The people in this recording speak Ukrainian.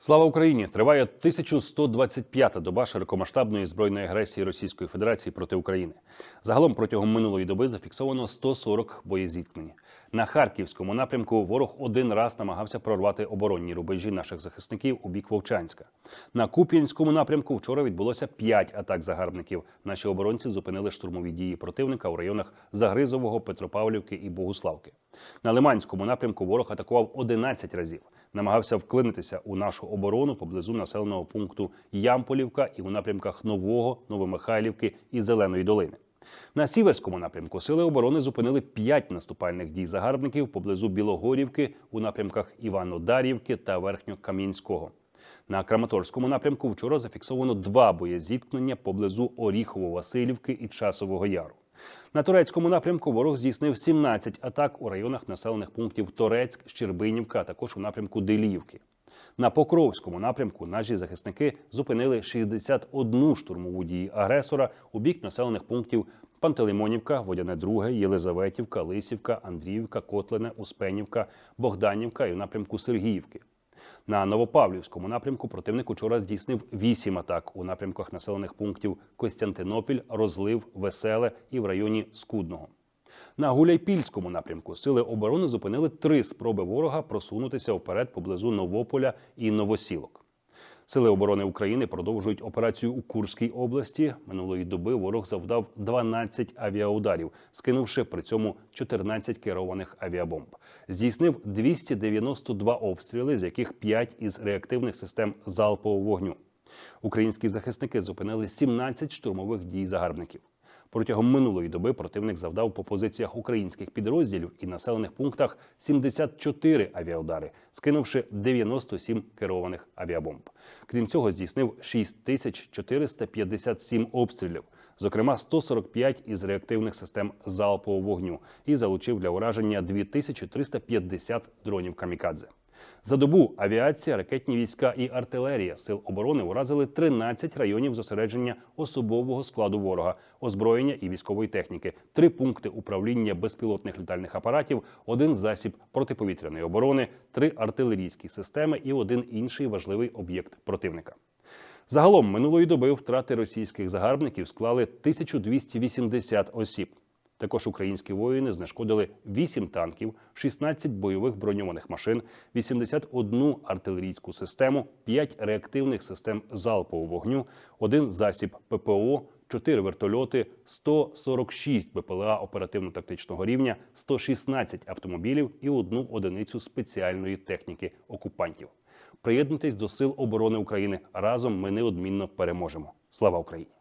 Слава Україні! Триває 1125-та доба широкомасштабної збройної агресії Російської Федерації проти України. Загалом протягом минулої доби зафіксовано 140 боєзіткнень. На харківському напрямку ворог один раз намагався прорвати оборонні рубежі наших захисників у бік Вовчанська. На Куп'янському напрямку вчора відбулося 5 атак загарбників. Наші оборонці зупинили штурмові дії противника у районах Загризового, Петропавлівки і Богуславки. На Лиманському напрямку ворог атакував 11 разів. Намагався вклинитися у нашу оборону поблизу населеного пункту Ямполівка і у напрямках Нового, Новомихайлівки і Зеленої долини. На сіверському напрямку сили оборони зупинили п'ять наступальних дій загарбників поблизу Білогорівки у напрямках Іванодарівки та Верхньокам'янського. На Краматорському напрямку вчора зафіксовано два боєзіткнення поблизу Оріхово-Василівки і Часового Яру. На турецькому напрямку ворог здійснив 17 атак у районах населених пунктів Торецьк, Щербинівка, а також у напрямку Деліївки. На Покровському напрямку наші захисники зупинили 61 штурмову дії агресора у бік населених пунктів Пантелеймонівка, Водяне Друге, Єлизаветівка, Лисівка, Андріївка, Котлине, Успенівка, Богданівка і в напрямку Сергіївки. На Новопавлівському напрямку противник учора здійснив вісім атак у напрямках населених пунктів Костянтинопіль, Розлив, Веселе і в районі Скудного. На Гуляйпільському напрямку сили оборони зупинили три спроби ворога просунутися вперед поблизу Новополя і Новосілок. Сили оборони України продовжують операцію у Курській області. Минулої доби ворог завдав 12 авіаударів, скинувши при цьому 14 керованих авіабомб. Здійснив 292 обстріли, з яких 5 із реактивних систем залпового вогню. Українські захисники зупинили 17 штурмових дій загарбників. Протягом минулої доби противник завдав по позиціях українських підрозділів і населених пунктах 74 авіаудари, скинувши 97 керованих авіабомб. Крім цього, здійснив 6457 обстрілів, зокрема 145 із реактивних систем залпового вогню, і залучив для ураження 2350 дронів камікадзе. За добу авіація, ракетні війська і артилерія сил оборони уразили 13 районів зосередження особового складу ворога, озброєння і військової техніки, три пункти управління безпілотних літальних апаратів, один засіб протиповітряної оборони, три артилерійські системи і один інший важливий об'єкт противника. Загалом минулої доби втрати російських загарбників склали 1280 осіб. Також українські воїни знешкодили 8 танків, 16 бойових броньованих машин, 81 артилерійську систему, 5 реактивних систем залпового вогню, один засіб ППО, 4 вертольоти, 146 БПЛА оперативно-тактичного рівня, 116 автомобілів і одну одиницю спеціальної техніки окупантів. Приєднуйтесь до сил оборони України. Разом ми неодмінно переможемо. Слава Україні!